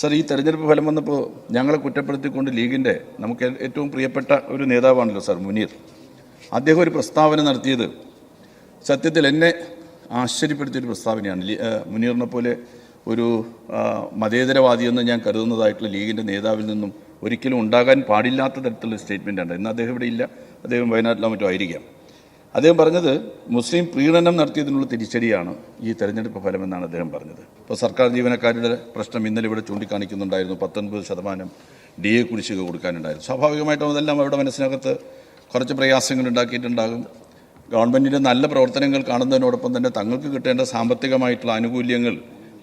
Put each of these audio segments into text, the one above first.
Sir ഈ തെരഞ്ഞെടുപ്പ് ഫലം വന്നപ്പോൾ ഞങ്ങളെ കുറ്റപ്പെടുത്തിക്കൊണ്ട് ലീഗിന്റെ നമുക്ക് ഏറ്റവും പ്രിയപ്പെട്ട ഒരു നേതാവാണല്ലോ സാർ മുനീർ. അദ്ദേഹം ഒരു പ്രസ്താവന നടത്തിയത് സത്യത്തിൽ എന്നെ ആശ്ചര്യപ്പെടുത്തിയൊരു പ്രസ്താവനയാണ്. മുനീറിനെ പോലെ ഒരു മതേതരവാദിയെന്ന് ഞാൻ കരുതുന്നതായിട്ടുള്ള ലീഗിന്റെ നേതാവിൽ നിന്നും ഒരിക്കലും ഉണ്ടാകാൻ പാടില്ലാത്ത തരത്തിലുള്ള സ്റ്റേറ്റ്മെന്റാണ് ഇന്ന് അദ്ദേഹം ഇവിടെ ഇല്ല. അദ്ദേഹം വയനാട്ടിലോ മറ്റോ ആയിരിക്കാം. അദ്ദേഹം പറഞ്ഞത് മുസ്ലിം പ്രീണനം നടത്തിയതിനുള്ള തിരിച്ചടിയാണ് ഈ തെരഞ്ഞെടുപ്പ് ഫലമെന്നാണ് അദ്ദേഹം പറഞ്ഞത്. ഇപ്പോൾ സർക്കാർ ജീവനക്കാരുടെ പ്രശ്നം ഇന്നലെ ഇവിടെ ചൂണ്ടിക്കാണിക്കുന്നുണ്ടായിരുന്നു. പത്തൊൻപത് ശതമാനം ഡി എ കുടിശ്ശിക കൊടുക്കാനുണ്ടായിരുന്നു. സ്വാഭാവികമായിട്ടും അതെല്ലാം അവരുടെ മനസ്സിനകത്ത് കുറച്ച് പ്രയാസങ്ങൾ ഉണ്ടാക്കിയിട്ടുണ്ടാകും. ഗവൺമെന്റിന്റെ നല്ല പ്രവർത്തനങ്ങൾ കാണുന്നതിനോടൊപ്പം തന്നെ തങ്ങൾക്ക് കിട്ടേണ്ട സാമ്പത്തികമായിട്ടുള്ള ആനുകൂല്യങ്ങൾ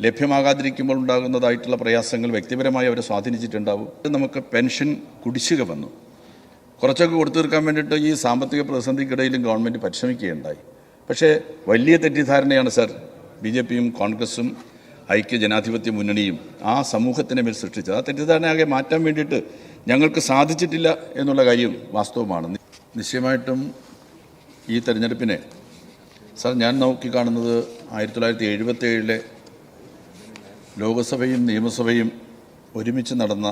ലഭ്യമാകാതിരിക്കുമ്പോൾ ഉണ്ടാകുന്നതായിട്ടുള്ള പ്രയാസങ്ങൾ വ്യക്തിപരമായി അവരെ സ്വാധീനിച്ചിട്ടുണ്ടാവും. നമുക്ക് പെൻഷൻ കുടിശ്ശിക വന്നു. കുറച്ചൊക്കെ കൊടുത്തു തീർക്കാൻ വേണ്ടിയിട്ട് ഈ സാമ്പത്തിക പ്രതിസന്ധിക്കിടയിലും ഗവൺമെന്റ് പരിശ്രമിക്കുകയുണ്ടായി. പക്ഷേ വലിയ തെറ്റിദ്ധാരണയാണ് സർ ബി ജെ പിയും കോൺഗ്രസും ഐക്യ ജനാധിപത്യ മുന്നണിയും ആ സമൂഹത്തിനെ മേൽ സൃഷ്ടിച്ചത്. ആ തെറ്റിദ്ധാരണയാകെ മാറ്റാൻ വേണ്ടിയിട്ട് ഞങ്ങൾക്ക് സാധിച്ചിട്ടില്ല എന്നുള്ള കാര്യം വാസ്തവമാണ്. നിശ്ചയമായിട്ടും ഈ തെരഞ്ഞെടുപ്പിനെ സർ ഞാൻ നോക്കിക്കാണുന്നത് ആയിരത്തി തൊള്ളായിരത്തി എഴുപത്തി ഏഴിലെ ലോകസഭയും നിയമസഭയും ഒരുമിച്ച് നടന്ന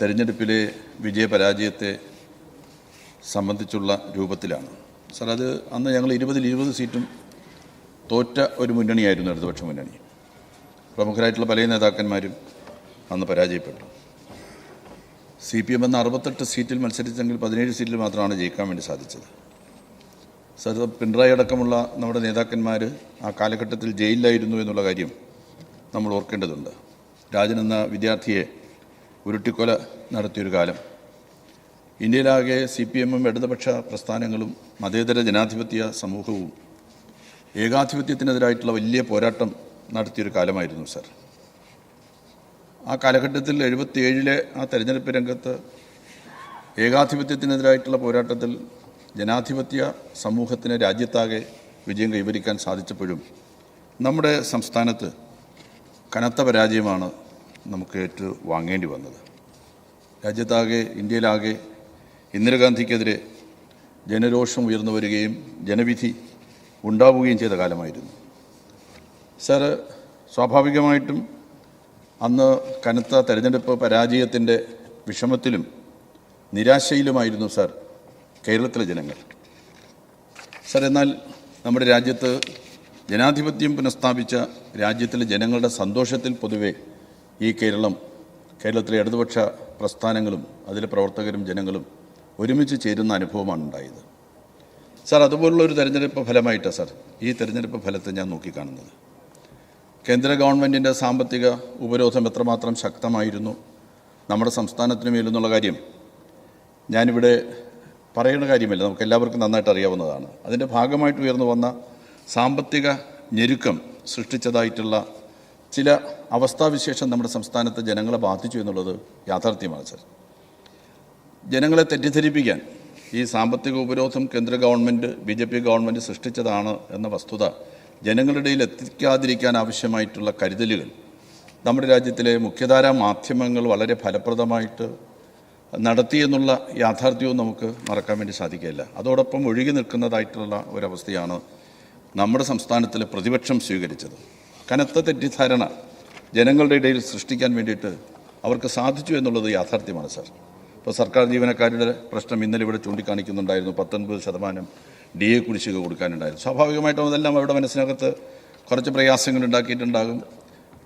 തെരഞ്ഞെടുപ്പിലെ വിജയപരാജയത്തെ സംബന്ധിച്ചുള്ള രൂപത്തിലാണ്. സാർ അത് അന്ന് ഞങ്ങൾ ഇരുപതിൽ ഇരുപത് സീറ്റും തോറ്റ ഒരു മുന്നണിയായിരുന്നു ഇടതുപക്ഷ മുന്നണി. പ്രമുഖരായിട്ടുള്ള പല നേതാക്കന്മാരും അന്ന് പരാജയപ്പെട്ടു. സി പി എം എന്ന അറുപത്തെട്ട് സീറ്റിൽ മത്സരിച്ചെങ്കിൽ പതിനേഴ് സീറ്റിൽ മാത്രമാണ് ജയിക്കാൻ വേണ്ടി സാധിച്ചത്. സർ പിണറായി അടക്കമുള്ള നമ്മുടെ നേതാക്കന്മാർ ആ കാലഘട്ടത്തിൽ ജയിലിലായിരുന്നു എന്നുള്ള കാര്യം നമ്മൾ ഓർക്കേണ്ടതുണ്ട്. രാജൻ എന്ന വിദ്യാർത്ഥിയെ ഉരുട്ടിക്കൊല നടത്തിയൊരു കാലം. ഇന്ത്യയിലാകെ സി പി എമ്മും ഇടതുപക്ഷ പ്രസ്ഥാനങ്ങളും മതേതര ജനാധിപത്യ സമൂഹവും ഏകാധിപത്യത്തിനെതിരായിട്ടുള്ള വലിയ പോരാട്ടം നടത്തിയൊരു കാലമായിരുന്നു സർ. ആ കാലഘട്ടത്തിൽ എഴുപത്തിയേഴിലെ ആ തെരഞ്ഞെടുപ്പ് രംഗത്ത് ഏകാധിപത്യത്തിനെതിരായിട്ടുള്ള പോരാട്ടത്തിൽ ജനാധിപത്യ സമൂഹത്തിന് രാജ്യത്താകെ വിജയം കൈവരിക്കാൻ സാധിച്ചപ്പോഴും നമ്മുടെ സംസ്ഥാനത്ത് കനത്ത പരാജയമാണ് നമുക്ക് ഏറ്റു വാങ്ങേണ്ടി വന്നത്. രാജ്യത്താകെ ഇന്ത്യയിലാകെ ഇന്ദിരാഗാന്ധിക്കെതിരെ ജനരോഷം ഉയർന്നു വരികയും ജനവിധി ഉണ്ടാവുകയും ചെയ്ത കാലമായിരുന്നു. സാറ് സ്വാഭാവികമായിട്ടും അന്ന് കനത്ത തെരഞ്ഞെടുപ്പ് പരാജയത്തിന്റെ വിഷമത്തിലും നിരാശയിലുമായിരുന്നു സർ കേരളത്തിലെ ജനങ്ങൾ. സർ എന്നാൽ നമ്മുടെ രാജ്യത്ത് ജനാധിപത്യം പുനഃസ്ഥാപിച്ച രാജ്യത്തിലെ ജനങ്ങളുടെ സന്തോഷത്തിൽ പൊതുവെ ഈ കേരളം കേരളത്തിലെ ഇടതുപക്ഷ പ്രസ്ഥാനങ്ങളും അതിലെ പ്രവർത്തകരും ജനങ്ങളും ഒരുമിച്ച് ചേരുന്ന അനുഭവമാണ് ഉണ്ടായത്. സാർ അതുപോലുള്ള ഒരു തെരഞ്ഞെടുപ്പ് ഫലമായിട്ടാണ് സാർ ഈ തെരഞ്ഞെടുപ്പ് ഫലത്തെ ഞാൻ നോക്കിക്കാണുന്നത്. കേന്ദ്ര ഗവൺമെന്റിന്റെ സാമ്പത്തിക ഉപരോധം എത്രമാത്രം ശക്തമായിരുന്നു നമ്മുടെ സംസ്ഥാനത്തിന് മേലെന്നുള്ള കാര്യം ഞാനിവിടെ പറയേണ്ട കാര്യമില്ല. നമുക്ക് എല്ലാവർക്കും നന്നായിട്ട് അറിയാവുന്നതാണ്. അതിന്റെ ഭാഗമായിട്ട് ഉയർന്നു വന്ന സാമ്പത്തിക ഞെരുക്കം സൃഷ്ടിച്ചതായിട്ടുള്ള ചില അവസ്ഥാവിശേഷം നമ്മുടെ സംസ്ഥാനത്തെ ജനങ്ങളെ ബാധിച്ചു എന്നുള്ളത് യാഥാർത്ഥ്യമാണ് സർ. ജനങ്ങളെ തെറ്റിദ്ധരിപ്പിക്കാൻ ഈ സാമ്പത്തിക ഉപരോധം കേന്ദ്ര government B J P government സൃഷ്ടിച്ചതാണ് എന്ന വസ്തുത ജനങ്ങളുടെ ഇടയിൽ എത്തിക്കാതിരിക്കാൻ ആവശ്യമായിട്ടുള്ള കരുതലുകൾ നമ്മുടെ രാജ്യത്തിലെ മുഖ്യധാരാ മാധ്യമങ്ങൾ വളരെ ഫലപ്രദമായിട്ട് നടത്തിയെന്നുള്ള യാഥാർത്ഥ്യവും നമുക്ക് മറക്കാൻ വേണ്ടി സാധിക്കില്ല അതോടൊപ്പം ഒഴുകി നിൽക്കുന്നതായിട്ടുള്ള ഒരവസ്ഥയാണ് നമ്മുടെ സംസ്ഥാനത്തിലെ പ്രതിപക്ഷം സ്വീകരിച്ചത്. കനത്ത തെറ്റിദ്ധാരണ ജനങ്ങളുടെ ഇടയിൽ സൃഷ്ടിക്കാൻ വേണ്ടിയിട്ട് അവർക്ക് സാധിച്ചു എന്നുള്ളത് യാഥാർത്ഥ്യമാണ് സാർ. ഇപ്പോൾ സർക്കാർ ജീവനക്കാരുടെ പ്രശ്നം ഇന്നലെ ഇവിടെ ചൂണ്ടിക്കാണിക്കുന്നുണ്ടായിരുന്നു. പത്തൊൻപത് ശതമാനം ഡി എ കുടിശ്ശിക കൊടുക്കാനുണ്ടായിരുന്നു. സ്വാഭാവികമായിട്ടും അതെല്ലാം അവരുടെ മനസ്സിനകത്ത് കുറച്ച് പ്രയാസങ്ങൾ ഉണ്ടാക്കിയിട്ടുണ്ടാകും.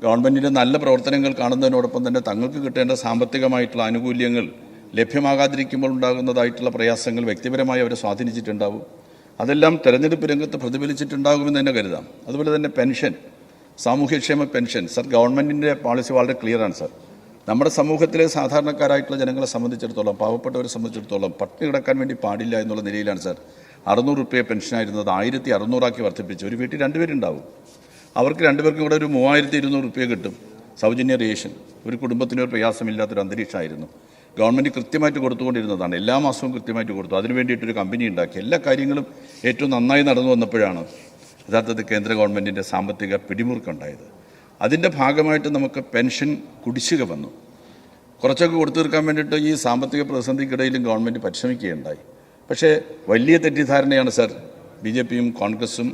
ഗവൺമെന്റിന്റെ നല്ല പ്രവർത്തനങ്ങൾ കാണുന്നതിനോടൊപ്പം തന്നെ തങ്ങൾക്ക് കിട്ടേണ്ട സാമ്പത്തികമായിട്ടുള്ള ആനുകൂല്യങ്ങൾ ലഭ്യമാകാതിരിക്കുമ്പോൾ ഉണ്ടാകുന്നതായിട്ടുള്ള പ്രയാസങ്ങൾ വ്യക്തിപരമായി അവരെ സ്വാധീനിച്ചിട്ടുണ്ടാവും. അതെല്ലാം തെരഞ്ഞെടുപ്പ് രംഗത്ത് പ്രതിഫലിച്ചിട്ടുണ്ടാകുമെന്ന് തന്നെ കരുതാം. അതുപോലെ തന്നെ പെൻഷൻ സാമൂഹ്യക്ഷേമ പെൻഷൻ. സർ ഗവൺമെന്റിന്റെ പോളിസി വളരെ ക്ലിയർ ആണ് സർ. നമ്മുടെ സമൂഹത്തിലെ സാധാരണക്കാരായിട്ടുള്ള ജനങ്ങളെ സംബന്ധിച്ചിടത്തോളം പാവപ്പെട്ടവരെ സംബന്ധിച്ചിടത്തോളം പട്ടിണി കിടക്കാൻ വേണ്ടി പാടില്ല എന്നുള്ള നിലയിലാണ് സർ. അറുന്നൂറ് റുപ്യ പെൻഷനായിരുന്നത് ആയിരത്തി അറുന്നൂറാക്കി വർദ്ധിപ്പിച്ചു. ഒരു വീട്ടിൽ രണ്ടുപേരുണ്ടാവും അവർക്ക് രണ്ടുപേർക്കും കൂടെ ഒരു മൂവായിരത്തി ഇരുന്നൂറ് റുപ്യ കിട്ടും. സൗജന്യ റേഷൻ. ഒരു കുടുംബത്തിന് ഒരു പ്രയാസമില്ലാത്തൊരു അന്തരീക്ഷമായിരുന്നു. ഗവൺമെന്റ് കൃത്യമായിട്ട് കൊടുത്തുകൊണ്ടിരുന്നതാണ്. എല്ലാ മാസവും കൃത്യമായിട്ട് കൊടുത്തു. അതിനു വേണ്ടിയിട്ടൊരു കമ്പനി ഉണ്ടാക്കി. എല്ലാ കാര്യങ്ങളും ഏറ്റവും നന്നായി നടന്നു വന്നപ്പോഴാണ് യഥാർത്ഥത്തിൽ കേന്ദ്ര ഗവൺമെന്റിന്റെ സാമ്പത്തിക പിടിമുറുക്കുണ്ടായത്. അതിന്റെ ഭാഗമായിട്ട് നമുക്ക് പെൻഷൻ കുടിശ്ശിക വന്നു. കുറച്ചൊക്കെ കൊടുത്തു തീർക്കാൻ വേണ്ടിയിട്ട് ഈ സാമ്പത്തിക പ്രതിസന്ധിക്കിടയിലും ഗവൺമെന്റ് പരിശ്രമിക്കുകയുണ്ടായി. പക്ഷേ വലിയ തെറ്റിദ്ധാരണയാണ് സർ ബി ജെ പിയും കോൺഗ്രസും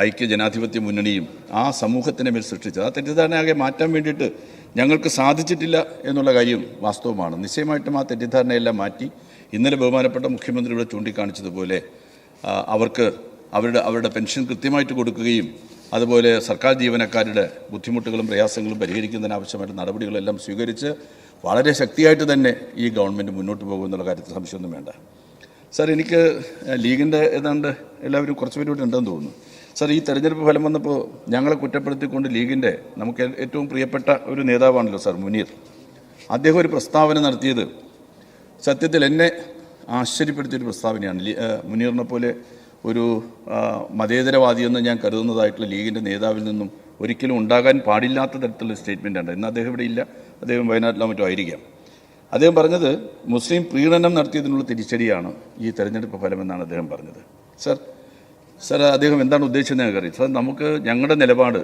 ഐക്യ ജനാധിപത്യ മുന്നണിയും ആ സമൂഹത്തിനെ മേൽ സൃഷ്ടിച്ചത്. ആ തെറ്റിദ്ധാരണയാകെ മാറ്റാൻ വേണ്ടിയിട്ട് ഞങ്ങൾക്ക് സാധിച്ചിട്ടില്ല എന്നുള്ള കാര്യം വാസ്തവമാണ്. നിശ്ചയമായിട്ടും ആ തെറ്റിദ്ധാരണയെല്ലാം മാറ്റി ഇന്നലെ ബഹുമാനപ്പെട്ട മുഖ്യമന്ത്രി ഇവിടെ ചൂണ്ടിക്കാണിച്ചതുപോലെ അവർക്ക് അവരുടെ അവരുടെ പെൻഷൻ കൃത്യമായിട്ട് കൊടുക്കുകയും അതുപോലെ സർക്കാർ ജീവനക്കാരുടെ ബുദ്ധിമുട്ടുകളും പ്രയാസങ്ങളും പരിഹരിക്കുന്നതിന് ആവശ്യമായിട്ട് നടപടികളെല്ലാം സ്വീകരിച്ച് വളരെ ശക്തിയായിട്ട് തന്നെ ഈ ഗവൺമെന്റ് മുന്നോട്ട് പോകുമെന്നുള്ള കാര്യത്തിൽ സംശയമൊന്നും വേണ്ട. സാർ എനിക്ക് ലീഗിന്റെ ഏതാണ്ട് എല്ലാവരും കുറച്ച് പേര് ഇവിടെ ഉണ്ടെന്ന് തോന്നുന്നു. സാർ ഈ തെരഞ്ഞെടുപ്പ് ഫലം വന്നപ്പോൾ ഞങ്ങളെ കുറ്റപ്പെടുത്തിക്കൊണ്ട് ലീഗിന്റെ നമുക്ക് ഏറ്റവും പ്രിയപ്പെട്ട ഒരു നേതാവാണല്ലോ സാർ മുനീർ. അദ്ദേഹം ഒരു പ്രസ്താവന നടത്തിയത് സത്യത്തിൽ എന്നെ ആശ്ചര്യപ്പെടുത്തിയൊരു പ്രസ്താവനയാണ്. മുനീറിനെ പോലെ ഒരു മതേതരവാദിയെന്ന് ഞാൻ കരുതുന്നതായിട്ടുള്ള ലീഗിന്റെ നേതാവിൽ നിന്നും ഒരിക്കലും ഉണ്ടാകാൻ പാടില്ലാത്ത തരത്തിലുള്ള സ്റ്റേറ്റ്മെന്റാണ് ഇന്ന് അദ്ദേഹം ഇവിടെ ഇല്ല. അദ്ദേഹം വയനാട്ടിലോ മറ്റോ ആയിരിക്കാം. അദ്ദേഹം പറഞ്ഞത് മുസ്ലിം പ്രീണനം നടത്തിയതിനുള്ള തിരിച്ചടിയാണ് ഈ തെരഞ്ഞെടുപ്പ് ഫലമെന്നാണ് അദ്ദേഹം പറഞ്ഞത്. സർ സർ അദ്ദേഹം എന്താണ് ഉദ്ദേശിച്ചത് ഞങ്ങൾക്കറിയാം. സർ നമുക്ക് ഞങ്ങളുടെ നിലപാട്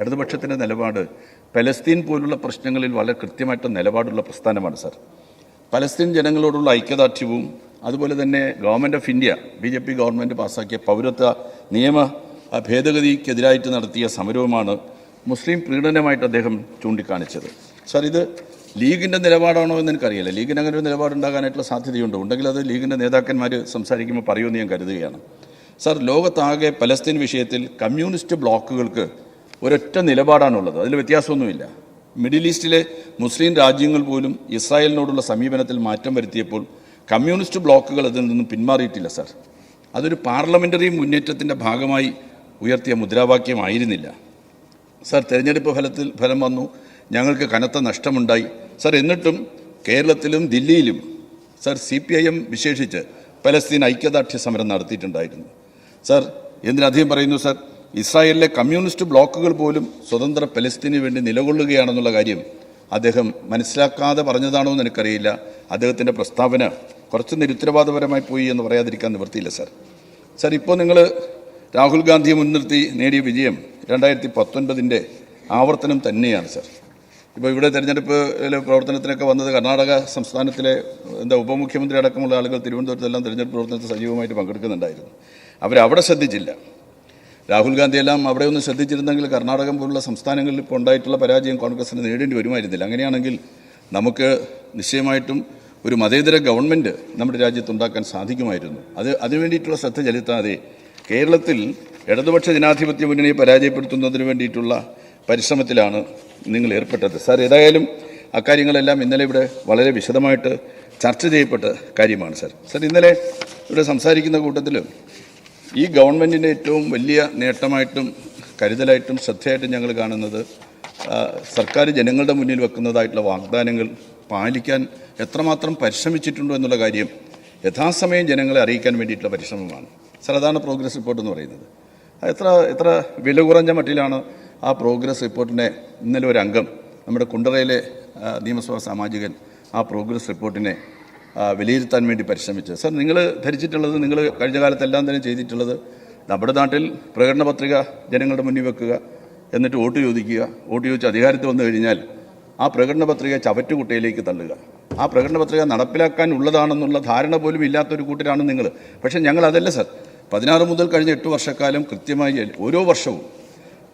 ഇടതുപക്ഷത്തിന്റെ നിലപാട് പലസ്തീൻ പോലുള്ള പ്രശ്നങ്ങളിൽ വളരെ കൃത്യമായിട്ട് നിലപാടുള്ള പ്രസ്ഥാനമാണ് സർ. പലസ്തീൻ ജനങ്ങളോടുള്ള ഐക്യദാർഢ്യവും അതുപോലെ തന്നെ government of India B J P government പാസ്സാക്കിയ പൗരത്വ നിയമ ഭേദഗതിക്കെതിരായിട്ട് നടത്തിയ സമരവുമാണ് മുസ്ലിം പ്രീണനമായിട്ട് അദ്ദേഹം ചൂണ്ടിക്കാണിച്ചത്. സാർ ഇത് ലീഗിന്റെ നിലപാടാണോ എന്ന് എനിക്കറിയില്ല. ലീഗിന് അങ്ങനെ ഒരു നിലപാടുണ്ടാകാനായിട്ടുള്ള സാധ്യതയുണ്ട്. ഉണ്ടെങ്കിൽ അത് ലീഗിന്റെ നേതാക്കന്മാർ സംസാരിക്കുമ്പോൾ പറയുമെന്ന് ഞാൻ കരുതുകയാണ്. സാർ ലോകത്താകെ പലസ്തീൻ വിഷയത്തിൽ കമ്മ്യൂണിസ്റ്റ് ബ്ലോക്കുകൾക്ക് ഒരൊറ്റ നിലപാടാണുള്ളത്. അതിൽ വ്യത്യാസമൊന്നുമില്ല. മിഡിൽ ഈസ്റ്റിലെ മുസ്ലിം രാജ്യങ്ങൾ പോലും ഇസ്രായേലിനോടുള്ള സമീപനത്തിൽ മാറ്റം വരുത്തിയപ്പോൾ കമ്മ്യൂണിസ്റ്റ് ബ്ലോക്കുകൾ അതിൽ നിന്നും പിന്മാറിയിട്ടില്ല സാർ. അതൊരു പാർലമെന്ററി മുന്നേറ്റത്തിന്റെ ഭാഗമായി ഉയർത്തിയ മുദ്രാവാക്യമായിരുന്നില്ല. സാർ തെരഞ്ഞെടുപ്പ് ഫലത്തിൽ ഫലം വന്നു. ഞങ്ങൾക്ക് കനത്ത നഷ്ടമുണ്ടായി. സാർ എന്നിട്ടും കേരളത്തിലും ദില്ലിയിലും sir C P I M വിശേഷിച്ച് പലസ്തീൻ ഐക്യദാർഢ്യ സമരം നടത്തിയിട്ടുണ്ടായിരുന്നു. സാർ എന്തിനധികം പറയുന്നു സാർ? ഇസ്രായേലിലെ കമ്മ്യൂണിസ്റ്റ് ബ്ലോക്കുകൾ പോലും സ്വതന്ത്ര പലസ്തീനു വേണ്ടി നിലകൊള്ളുകയാണെന്നുള്ള കാര്യം അദ്ദേഹം മനസ്സിലാക്കാതെ പറഞ്ഞതാണോ എന്ന് എനിക്കറിയില്ല. അദ്ദേഹത്തിന്റെ പ്രസ്താവന കുറച്ച് നിരുത്തരവാദപരമായി പോയി എന്ന് പറയാതിരിക്കാൻ നിവൃത്തിയില്ല സാർ. സാർ ഇപ്പോൾ നിങ്ങൾ രാഹുൽ ഗാന്ധിയെ മുൻനിർത്തി നേടിയ വിജയം രണ്ടായിരത്തി പത്തൊൻപതിന്റെ ആവർത്തനം തന്നെയാണ് സാർ. ഇപ്പോൾ ഇവിടെ തെരഞ്ഞെടുപ്പ് പ്രവർത്തനത്തിനൊക്കെ വന്നത് കർണാടക സംസ്ഥാനത്തിലെ എന്താ ഉപമുഖ്യമന്ത്രി അടക്കമുള്ള ആളുകൾ തിരുവനന്തപുരത്തെല്ലാം തെരഞ്ഞെടുപ്പ് പ്രവർത്തനത്തിൽ സജീവമായിട്ട് പങ്കെടുക്കുന്നുണ്ടായിരുന്നു. അവരവിടെ ശ്രദ്ധിച്ചില്ല. രാഹുൽ ഗാന്ധിയെല്ലാം അവിടെ ഒന്ന് ശ്രദ്ധിച്ചിരുന്നെങ്കിൽ കർണാടകം പോലുള്ള സംസ്ഥാനങ്ങളിൽ ഇപ്പോൾ ഉണ്ടായിട്ടുള്ള പരാജയം കോൺഗ്രസിന് നേടേണ്ടി വരുമായിരുന്നില്ല. അങ്ങനെയാണെങ്കിൽ നമുക്ക് നിശ്ചയമായിട്ടും ഒരു മതേതര ഗവൺമെന്റ് നമ്മുടെ രാജ്യത്ത് ഉണ്ടാക്കാൻ സാധിക്കുമായിരുന്നു. അത് അതിനുവേണ്ടിയിട്ടുള്ള ശ്രദ്ധ ചെലുത്താതെ കേരളത്തിൽ ഇടതുപക്ഷ ജനാധിപത്യ മുന്നണിയെ പരാജയപ്പെടുത്തുന്നതിന് വേണ്ടിയിട്ടുള്ള പരിശ്രമത്തിലാണ് നിങ്ങൾ ഏർപ്പെട്ടത്. സാർ ഏതായാലും അക്കാര്യങ്ങളെല്ലാം ഇന്നലെ ഇവിടെ വളരെ വിശദമായിട്ട് ചർച്ച ചെയ്യപ്പെട്ട കാര്യമാണ് സാർ. സാർ ഇന്നലെ ഇവിടെ സംസാരിക്കുന്ന കൂട്ടത്തിൽ ഈ ഗവൺമെന്റിന്റെ ഏറ്റവും വലിയ നേട്ടമായിട്ടും കരുതലായിട്ടും ശ്രദ്ധയായിട്ടും ഞങ്ങൾ കാണുന്നത് സർക്കാർ ജനങ്ങളുടെ മുന്നിൽ വെക്കുന്നതായിട്ടുള്ള വാഗ്ദാനങ്ങൾ പാലിക്കാൻ എത്രമാത്രം പരിശ്രമിച്ചിട്ടുണ്ടോ എന്നുള്ള കാര്യം യഥാസമയം ജനങ്ങളെ അറിയിക്കാൻ വേണ്ടിയിട്ടുള്ള പരിശ്രമമാണ്. സാർ അതാണ് പ്രോഗ്രസ് റിപ്പോർട്ട് എന്ന് പറയുന്നത്. എത്ര എത്ര വില കുറഞ്ഞ മട്ടിലാണ് ആ പ്രോഗ്രസ് റിപ്പോർട്ടിനെ ഇന്നലെ ഒരു അംഗം നമ്മുടെ കുണ്ടറയിലെ നിയമസഭാ സാമാജികൻ ആ പ്രോഗ്രസ് റിപ്പോർട്ടിനെ വിലയിരുത്താൻ വേണ്ടി പരിശ്രമിച്ചത്. സാർ നിങ്ങൾ ധരിച്ചിട്ടുള്ളത് നിങ്ങൾ കഴിഞ്ഞ കാലത്തെല്ലാം തന്നെ ചെയ്തിട്ടുള്ളത് നമ്മുടെ നാട്ടിൽ പ്രകടന പത്രിക ജനങ്ങളുടെ മുന്നിൽ വെക്കുക എന്നിട്ട് വോട്ട് ചോദിക്കുക വോട്ട് ചോദിച്ച് അധികാരത്തിൽ വന്നു കഴിഞ്ഞാൽ ആ പ്രകടന പത്രിക ചവറ്റുകുട്ടയിലേക്ക് തള്ളുക. ആ പ്രകടന പത്രിക നടപ്പിലാക്കാൻ ഉള്ളതാണെന്നുള്ള ധാരണ പോലും ഇല്ലാത്തൊരു കൂട്ടരാണ് നിങ്ങൾ പക്ഷേ ഞങ്ങൾ അതല്ല സർ. പതിനാറ് മുതൽ കഴിഞ്ഞ എട്ട് വർഷക്കാലം കൃത്യമായി ഓരോ വർഷവും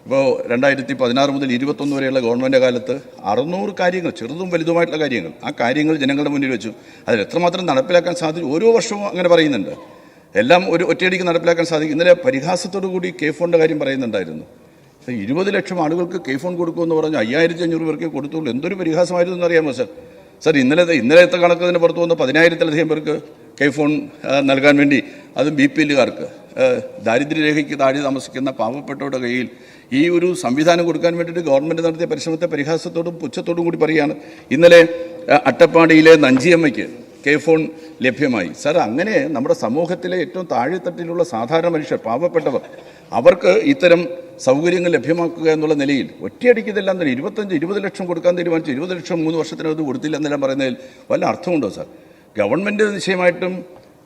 ഇപ്പോൾ രണ്ടായിരത്തി പതിനാറ് മുതൽ ഇരുപത്തൊന്ന് വരെയുള്ള ഗവൺമെന്റ് കാലത്ത് അറുന്നൂറ് കാര്യങ്ങൾ ചെറുതും വലുതുമായിട്ടുള്ള കാര്യങ്ങൾ ആ കാര്യങ്ങൾ ജനങ്ങളുടെ മുന്നിൽ വെച്ചു. അതിൽ എത്രമാത്രം നടപ്പിലാക്കാൻ സാധിച്ചു ഓരോ വർഷവും അങ്ങനെ പറയുന്നുണ്ട്. എല്ലാം ഒരു ഒറ്റയടിക്ക് നടപ്പിലാക്കാൻ സാധിക്കും. ഇന്നലെ പരിഹാസത്തോടു കൂടി കെ ഫോണിന്റെ കാര്യം പറയുന്നുണ്ടായിരുന്നു. ഇരുപത് ലക്ഷം ആളുകൾക്ക് കെ ഫോൺ കൊടുക്കുമെന്ന് പറഞ്ഞ് അയ്യായിരത്തി അഞ്ഞൂറ് പേർക്ക് കൊടുത്തുള്ളൂ. എന്തൊരു പരിഹാസമായിരുന്നു എന്നറിയാമോ സാർ? സാർ ഇന്നലത്തെ ഇന്നലത്തെ കണക്കതിന് പുറത്തു വന്ന പതിനായിരത്തിലധികം പേർക്ക് കെ ഫോൺ നൽകാൻ വേണ്ടി അതും ബി പി എല്ലുകാർക്ക് ദാരിദ്ര്യരേഖയ്ക്ക് താഴെ താമസിക്കുന്ന പാവപ്പെട്ടവരുടെ കയ്യിൽ ഈ ഒരു സംവിധാനം കൊടുക്കാൻ വേണ്ടിയിട്ട് ഗവൺമെന്റ് നടത്തിയ പരിശ്രമത്തെ പരിഹാസത്തോടും പുച്ഛത്തോടും കൂടി പറയുകയാണ്. ഇന്നലെ അട്ടപ്പാടിയിലെ നഞ്ചിയമ്മയ്ക്ക് കെ ഫോൺ ലഭ്യമായി. സാർ അങ്ങനെ നമ്മുടെ സമൂഹത്തിലെ ഏറ്റവും താഴെത്തട്ടിലുള്ള സാധാരണ മനുഷ്യർ പാവപ്പെട്ടവർ അവർക്ക് ഇത്തരം സൗകര്യങ്ങൾ ലഭ്യമാക്കുക എന്നുള്ള നിലയിൽ ഒറ്റയടിക്ക് ഇതെല്ലാം തന്നെ ഇരുപത്തഞ്ച് ഇരുപത് ലക്ഷം കൊടുക്കാൻ തീരുമാനിച്ചു. ഇരുപത് ലക്ഷം മൂന്ന് വർഷത്തിനകത്ത് കൊടുത്തില്ല എന്നെല്ലാം പറയുന്നതിൽ വല്ല അർത്ഥമുണ്ടോ സാർ? ഗവൺമെന്റ് നിശ്ചയമായിട്ടും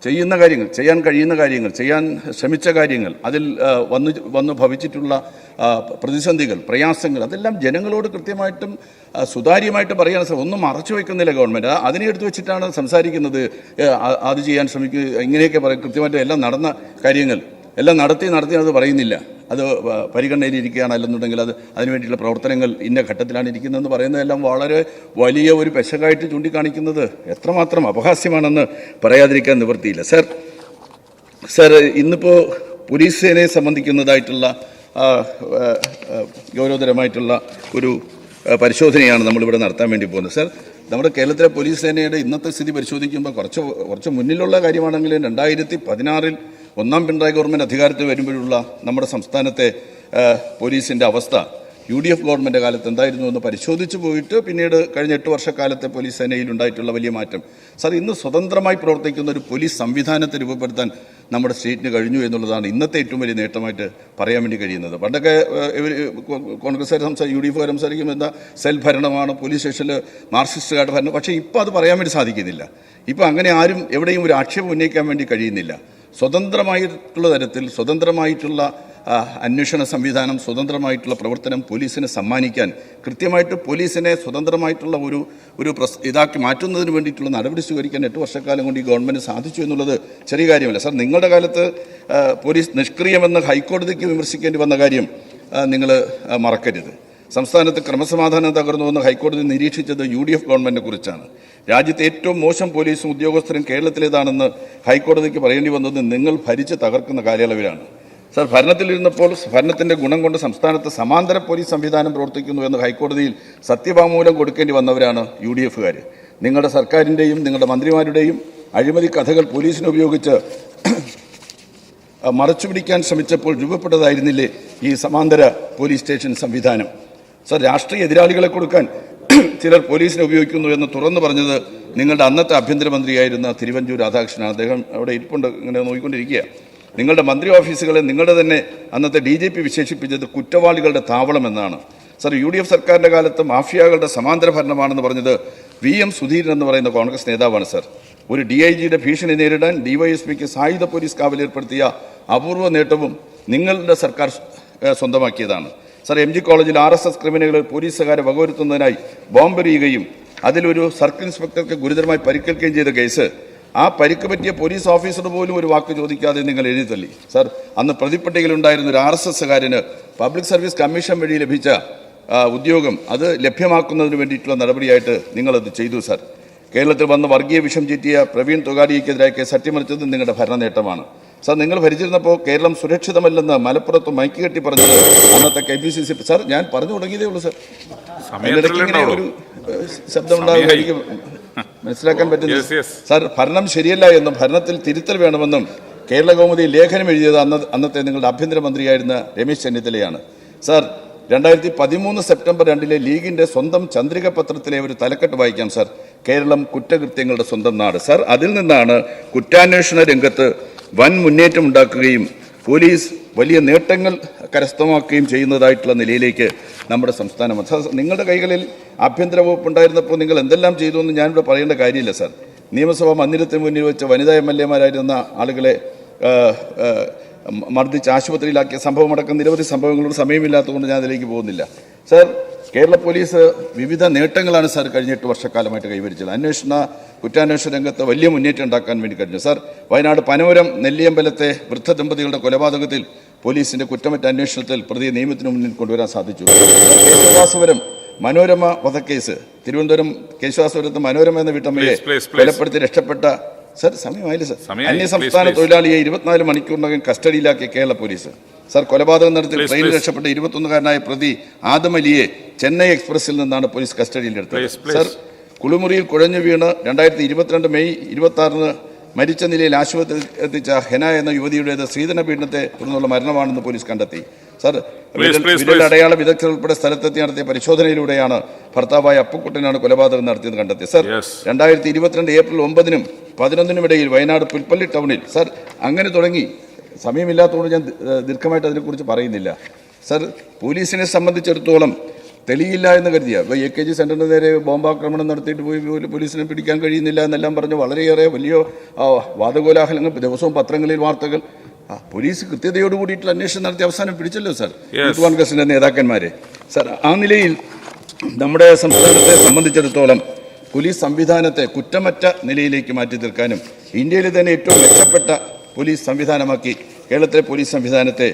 ചെയ്യുന്ന കാര്യങ്ങൾ ചെയ്യാൻ കഴിയുന്ന കാര്യങ്ങൾ ചെയ്യാൻ ശ്രമിച്ച കാര്യങ്ങൾ അതിൽ വന്നു വന്നു ഭവിച്ചിട്ടുള്ള പ്രതിസന്ധികൾ പ്രയാസങ്ങൾ അതെല്ലാം ജനങ്ങളോട് കൃത്യമായിട്ടും സുതാര്യമായിട്ട് പറയാൻ ഒന്നും മറച്ചു വയ്ക്കുന്നില്ല ഗവൺമെന്റ് അതിനെ എടുത്തു വെച്ചിട്ടാണ് സംസാരിക്കുന്നത് അത് ചെയ്യാൻ ശ്രമിക്കുക ഇങ്ങനെയൊക്കെ പറയും കൃത്യമായിട്ട് എല്ലാം നടന്ന കാര്യങ്ങൾ. എല്ലാം നടത്തി നടത്തി അത് പറയുന്നില്ല. അത് പരിഗണനയിലിരിക്കുകയാണ് അല്ലെന്നുണ്ടെങ്കിൽ അത് അതിനുവേണ്ടിയുള്ള പ്രവർത്തനങ്ങൾ ഇന്ന ഘട്ടത്തിലാണ് ഇരിക്കുന്നതെന്ന് പറയുന്നതെല്ലാം വളരെ വലിയ ഒരു പെശകായിട്ട് ചൂണ്ടിക്കാണിക്കുന്നത് എത്രമാത്രം അപഹാസ്യമാണെന്ന് പറയാതിരിക്കാൻ നിവൃത്തിയില്ല. സർ സർ ഇന്നിപ്പോൾ പോലീസ് സേനയെ സംബന്ധിക്കുന്നതായിട്ടുള്ള ഗൗരവതരമായിട്ടുള്ള ഒരു പരിശോധനയാണ് നമ്മളിവിടെ നടത്താൻ വേണ്ടി പോകുന്നത്. സർ നമ്മുടെ കേരളത്തിലെ പോലീസ് സേനയുടെ ഇന്നത്തെ സ്ഥിതി പരിശോധിക്കുമ്പോൾ കുറച്ച് കുറച്ച് മുന്നിലുള്ള കാര്യമാണെങ്കിലും രണ്ടായിരത്തി പതിനാറിൽ ഒന്നാം പിണറായി ഗവൺമെന്റ് അധികാരത്തിൽ വരുമ്പോഴുള്ള നമ്മുടെ സംസ്ഥാനത്തെ പോലീസിന്റെ അവസ്ഥ യു ഡി എഫ് ഗവൺമെന്റ് കാലത്ത് എന്തായിരുന്നു എന്ന് പരിശോധിച്ചു പോയിട്ട് പിന്നീട് കഴിഞ്ഞ എട്ട് വർഷക്കാലത്തെ പോലീസ് സേനയിൽ ഉണ്ടായിട്ടുള്ള വലിയ മാറ്റം. സാർ ഇന്ന് സ്വതന്ത്രമായി പ്രവർത്തിക്കുന്ന ഒരു പോലീസ് സംവിധാനത്തെ രൂപപ്പെടുത്താൻ നമ്മുടെ സ്റ്റേറ്റിന് കഴിഞ്ഞു എന്നുള്ളതാണ് ഇന്നത്തെ ഏറ്റവും വലിയ നേട്ടമായിട്ട് പറയാൻ വേണ്ടി കഴിയുന്നത്. പണ്ടൊക്കെ കോൺഗ്രസ്സുകാർ സംസാരിക്കും യു ഡി എഫുകാർ സംസാരിക്കും എന്താ സെൽ ഭരണമാണ് പോലീസ് സ്റ്റേഷനിൽ മാർക്സിസ്റ്റുകാരുടെ ഭരണം. പക്ഷേ ഇപ്പോൾ അത് പറയാൻ വേണ്ടി സാധിക്കുന്നില്ല. ഇപ്പോൾ അങ്ങനെ ആരും എവിടെയും ഒരു ആക്ഷേപം ഉന്നയിക്കാൻ വേണ്ടി കഴിയുന്നില്ല. സ്വതന്ത്രമായിട്ടുള്ള തരത്തിൽ സ്വതന്ത്രമായിട്ടുള്ള അന്വേഷണ സംവിധാനം സ്വതന്ത്രമായിട്ടുള്ള പ്രവർത്തനം പോലീസിനെ സമ്മാനിക്കാൻ കൃത്യമായിട്ട് പോലീസിനെ സ്വതന്ത്രമായിട്ടുള്ള ഒരു ഒരു പ്രസ് ഇതാക്കി മാറ്റുന്നതിന് വേണ്ടിയിട്ടുള്ള നടപടി സ്വീകരിക്കാൻ എട്ട് വർഷക്കാലം കൊണ്ട് ഈ ഗവൺമെന്റ് സാധിച്ചു എന്നുള്ളത് ചെറിയ കാര്യമല്ല. സാർ നിങ്ങളുടെ കാലത്ത് പോലീസ് നിഷ്ക്രിയമെന്ന് ഹൈക്കോടതിക്ക് വിമർശിക്കേണ്ടി വന്ന കാര്യം നിങ്ങൾ മറക്കരുത്. സംസ്ഥാനത്ത് ക്രമസമാധാനം തകർന്നുവെന്ന് ഹൈക്കോടതി നിരീക്ഷിച്ചത് യു ഡി എഫ് ഗവൺമെന്റിനെ കുറിച്ചാണ്. രാജ്യത്തെ ഏറ്റവും മോശം പോലീസും ഉദ്യോഗസ്ഥരും കേരളത്തിലേതാണെന്ന് ഹൈക്കോടതിക്ക് പറയേണ്ടി വന്നത് നിങ്ങൾ ഭരിച്ച് തകർക്കുന്ന കാലയളവിലാണ്. സർ ഭരണത്തിലിരുന്നപ്പോൾ ഭരണത്തിന്റെ ഗുണം കൊണ്ട് സംസ്ഥാനത്ത് സമാന്തര പോലീസ് സംവിധാനം പ്രവർത്തിക്കുന്നു എന്ന് ഹൈക്കോടതിയിൽ സത്യവാങ്മൂലം കൊടുക്കേണ്ടി വന്നവരാണ് യു ഡി എഫുകാർ നിങ്ങളുടെ സർക്കാരിന്റെയും നിങ്ങളുടെ മന്ത്രിമാരുടെയും അഴിമതി കഥകൾ പോലീസിനെ ഉപയോഗിച്ച് മറച്ചുപിടിക്കാൻ ശ്രമിച്ചപ്പോൾ രൂപപ്പെട്ടതായിരുന്നില്ലേ ഈ സമാന്തര പോലീസ് സ്റ്റേഷൻ സംവിധാനം? സർ രാഷ്ട്രീയ എതിരാളികളെ കൊടുക്കാൻ ചിലർ പോലീസിനെ ഉപയോഗിക്കുന്നു എന്ന് തുറന്നു പറഞ്ഞത് നിങ്ങളുടെ അന്നത്തെ ആഭ്യന്തരമന്ത്രിയായിരുന്ന തിരുവഞ്ചൂർ രാധാകൃഷ്ണൻ അദ്ദേഹം അവിടെ ഇരിപ്പുണ്ട് ഇങ്ങനെ നോക്കിക്കൊണ്ടിരിക്കുക. നിങ്ങളുടെ മന്ത്രി ഓഫീസുകളെ നിങ്ങളുടെ തന്നെ അന്നത്തെ ഡി ജി പി വിശേഷിപ്പിച്ചത് കുറ്റവാളികളുടെ താവളം എന്നാണ്. സർ യു ഡി എഫ് സർക്കാരിന്റെ കാലത്ത് മാഫിയകളുടെ സമാന്തര ഭരണമാണെന്ന് പറഞ്ഞത് വി എം സുധീരൻ എന്ന് പറയുന്ന കോൺഗ്രസ് നേതാവാണ് സർ. ഒരു ഡി ഐ ജിയുടെ ഭീഷണി നേരിടാൻ ഡിവൈഎസ്പിക്ക് സായുധ പോലീസ് കാവലേർപ്പെടുത്തിയ അപൂർവ നേട്ടവും നിങ്ങളുടെ സർക്കാർ സ്വന്തമാക്കിയതാണ്. സർ എം ജി കോളേജിൽ ആർ എസ് എസ് ക്രിമിനലുകൾ പോലീസുകാരെ വകവരുത്തുന്നതിനായി ബോംബെറിയുകയും അതിലൊരു സർക്കിൾ ഇൻസ്പെക്ടർക്ക് ഗുരുതരമായി പരിക്കേൽക്കുകയും ചെയ്ത കേസ് ആ പരിക്ക് പറ്റിയ പോലീസ് ഓഫീസർ പോലും ഒരു വാക്ക് ചോദിക്കാതെ നിങ്ങൾ എഴുതി തള്ളി സർ അന്ന് പ്രതിപ്പട്ടികയിലുണ്ടായിരുന്ന ഒരു ആർ എസ് എസ്സുകാരന് പബ്ലിക് സർവീസ് കമ്മീഷൻ വഴി ലഭിച്ച ഉദ്യോഗം അത് ലഭ്യമാക്കുന്നതിന് വേണ്ടിയിട്ടുള്ള നടപടിയായിട്ട് നിങ്ങളത് ചെയ്തു സർ. കേരളത്തിൽ വന്ന് വർഗീയ വിഷം ചീറ്റിയ പ്രവീൺ തൊഗാഡിയക്കെതിരായ കേസ് അട്ടിമറിച്ചത് നിങ്ങളുടെ ഭരണ നേട്ടമാണ് സാർ നിങ്ങൾ ഭരിച്ചിരുന്നപ്പോൾ കേരളം സുരക്ഷിതമല്ലെന്ന് മലപ്പുറത്ത് മൈക്ക് കെട്ടി പറഞ്ഞത് അന്നത്തെ K P C C sir ഞാൻ പറഞ്ഞു തുടങ്ങിയതേ ഉള്ളൂ സാർ. അതിനിടയ്ക്ക് ഇങ്ങനെ ഒരു ശബ്ദം മനസ്സിലാക്കാൻ പറ്റുന്നു. സാർ ഭരണം ശരിയല്ല എന്നും ഭരണത്തിൽ തിരുത്തൽ വേണമെന്നും കേരള കൗമുദി ലേഖനം എഴുതിയത് അന്ന അന്നത്തെ നിങ്ങളുടെ ആഭ്യന്തരമന്ത്രിയായിരുന്ന രമേശ് ചെന്നിത്തലയാണ്. സാർ രണ്ടായിരത്തി പതിമൂന്ന് സെപ്റ്റംബർ രണ്ടിലെ ലീഗിന്റെ സ്വന്തം ചന്ദ്രിക പത്രത്തിലെ ഒരു തലക്കെട്ട് വായിക്കാം സാർ. കേരളം കുറ്റകൃത്യങ്ങളുടെ സ്വന്തം നാട്. സാർ അതിൽ നിന്നാണ് കുറ്റാന്വേഷണ രംഗത്ത് വൻ മുന്നേറ്റം ഉണ്ടാക്കുകയും പോലീസ് വലിയ നേട്ടങ്ങൾ കരസ്ഥമാക്കുകയും ചെയ്യുന്നതായിട്ടുള്ള നിലയിലേക്ക് നമ്മുടെ സംസ്ഥാനം നിങ്ങളുടെ കൈകളിൽ ആഭ്യന്തര വകുപ്പ് ഉണ്ടായിരുന്നപ്പോൾ നിങ്ങൾ എന്തെല്ലാം ചെയ്തു എന്ന് ഞാനിവിടെ പറയേണ്ട കാര്യമില്ല സാർ. നിയമസഭാ മന്ദിരത്തിന് മുന്നിൽ വെച്ച വനിതാ എം എൽ എമാരായിരുന്ന ആളുകളെ മർദ്ദിച്ച് ആശുപത്രിയിലാക്കിയ സംഭവമടക്കം നിരവധി സംഭവങ്ങളോട് സമയമില്ലാത്തതുകൊണ്ട് ഞാൻ അതിലേക്ക് പോകുന്നില്ല. സാർ കേരള പോലീസ് വിവിധ നേട്ടങ്ങളാണ് സാർ കഴിഞ്ഞ എട്ട് വർഷക്കാലമായിട്ട് കൈവരിച്ചത് അന്വേഷണ കുറ്റാന്വേഷണ രംഗത്ത് വലിയ മുന്നേറ്റം ഉണ്ടാക്കാൻ വേണ്ടി കഴിഞ്ഞു സാർ വയനാട് പനോരം നെല്ലിയമ്പലത്തെ വൃദ്ധ ദമ്പതികളുടെ കൊലപാതകത്തിൽ പോലീസിന്റെ കുറ്റമറ്റ അന്വേഷണത്തിൽ പ്രതിയെ നിയമത്തിന് മുന്നിൽ കൊണ്ടുവരാൻ സാധിച്ചു കേശവാസപുരം മനോരമ വധക്കേസ് തിരുവനന്തപുരം കേശവാസപുരത്ത് മനോരമ എന്ന വീട്ടമ്മയെ. കൊലപ്പെടുത്തി രക്ഷപ്പെട്ട സർ സമയമായില്ല സർ അന്യസംസ്ഥാന. തൊഴിലാളിയെ ഇരുപത്തിനാല് മണിക്കൂറിനകം കസ്റ്റഡിയിലാക്കിയ കേരള പോലീസ് സർ കൊലപാതകം നടത്തി ട്രെയിനിൽ. രക്ഷപ്പെട്ട ഇരുപത്തൊന്നുകാരനായ പ്രതി ആദം അലിയെ ചെന്നൈ എക്സ്പ്രസിൽ നിന്നാണ് പോലീസ് കസ്റ്റഡിയിലെടുത്തത്. സർ കുളിമുറിയിൽ കുഴഞ്ഞു വീണ് രണ്ടായിരത്തി ഇരുപത്തിരണ്ട് മെയ് ഇരുപത്തി ആറിന് മരിച്ച നിലയിൽ ആശുപത്രിയിൽ എത്തിച്ച ഹെന എന്ന യുവതിയുടേത് സ്ത്രീധന പീഡനത്തെ തുടർന്നുള്ള മരണമാണെന്ന് പോലീസ് കണ്ടെത്തി സർ. അടയാള വിദഗ്ധർ ഉൾപ്പെടെ സ്ഥലത്തെത്തി നടത്തിയ പരിശോധനയിലൂടെയാണ് ഭർത്താവായ അപ്പുക്കുട്ടനാണ് കൊലപാതകം നടത്തിയത് കണ്ടെത്തി സർ. രണ്ടായിരത്തി ഇരുപത്തിരണ്ട് ഏപ്രിൽ ഒമ്പതിനും പതിനൊന്നിനും ഇടയിൽ വയനാട് പുൽപ്പള്ളി ടൗണിൽ സർ അങ്ങനെ തുടങ്ങി സമയമില്ലാത്തതുകൊണ്ട് ഞാൻ ദീർഘമായിട്ട് അതിനെക്കുറിച്ച് പറയുന്നില്ല സർ പോലീസിനെ സംബന്ധിച്ചിടത്തോളം തെളിയില്ല എന്ന് കരുതിയ. ഇപ്പോൾ എ കെ ജി സെന്ററിന് നേരെ ബോംബാക്രമണം നടത്തിയിട്ട് പോയി പോലും പോലീസിനെ പിടിക്കാൻ കഴിയുന്നില്ല എന്നെല്ലാം പറഞ്ഞ് വളരെയേറെ വലിയ വാദകോലാഹലങ്ങൾ ദിവസവും പത്രങ്ങളിൽ വാർത്തകൾ. പോലീസ് കൃത്യതയോട് കൂടിയിട്ടുള്ള അന്വേഷണം നടത്തി. അവസാനം പിടിച്ചല്ലോ സാർ. കോൺഗ്രസിന്റെ യൂത്ത് നേതാക്കന്മാരെ. സാർ ആ നിലയിൽ നമ്മുടെ സംസ്ഥാനത്തെ സംബന്ധിച്ചിടത്തോളം പോലീസ് സംവിധാനത്തെ കുറ്റമറ്റ നിലയിലേക്ക് മാറ്റി തീർക്കാനും ഇന്ത്യയിലെ തന്നെ ഏറ്റവും മെച്ചപ്പെട്ട പോലീസ് സംവിധാനമാക്കി കേരളത്തിലെ പോലീസ് സംവിധാനത്തെ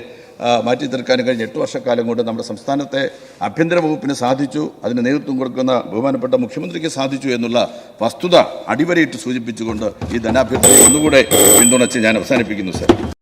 മാറ്റി തീർക്കാനും കഴിഞ്ഞ എട്ട് വർഷക്കാലം കൊണ്ട് നമ്മുടെ സംസ്ഥാനത്തെ ആഭ്യന്തര വകുപ്പിന് സാധിച്ചു അതിന് നേതൃത്വം കൊടുക്കുന്ന ബഹുമാനപ്പെട്ട മുഖ്യമന്ത്രിക്ക് സാധിച്ചു എന്നുള്ള വസ്തുത അടിവരയിട്ട് സൂചിപ്പിച്ചുകൊണ്ട് ഈ ധനാഭ്യർത്ഥന ഒന്നുകൂടെ പിന്തുണച്ച് ഞാൻ അവസാനിപ്പിക്കുന്നു സർ.